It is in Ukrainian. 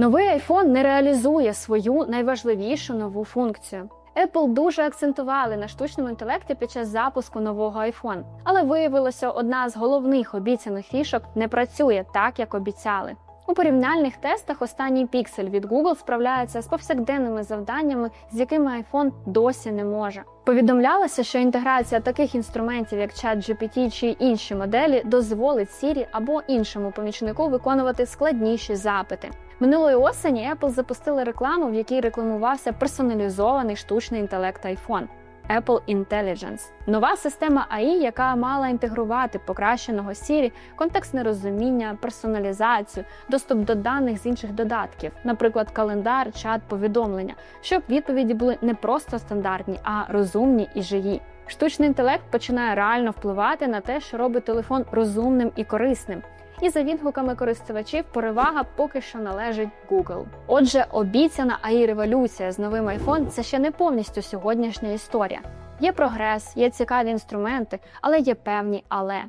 Новий iPhone не реалізує свою найважливішу нову функцію. Apple дуже акцентували на штучному інтелекті під час запуску нового iPhone, але виявилося, одна з головних обіцяних фішок не працює так, як обіцяли. У порівняльних тестах останній піксель від Google справляється з повсякденними завданнями, з якими iPhone досі не може. Повідомлялося, що інтеграція таких інструментів, як ChatGPT чи інші моделі, дозволить Siri або іншому помічнику виконувати складніші запити. Минулої осені Apple запустили рекламу, в якій рекламувався персоналізований штучний інтелект iPhone. Apple Intelligence – нова система AI, яка мала інтегрувати покращеного Siri, контекстне розуміння, персоналізацію, доступ до даних з інших додатків, наприклад, календар, чат, повідомлення, щоб відповіді були не просто стандартні, а розумні і живі. Штучний інтелект починає реально впливати на те, що робить телефон розумним і корисним. І за відгуками користувачів перевага поки що належить Google. Отже, обіцяна AI революція з новим iPhone – це ще не повністю сьогоднішня історія. Є прогрес, є цікаві інструменти, але є певні але.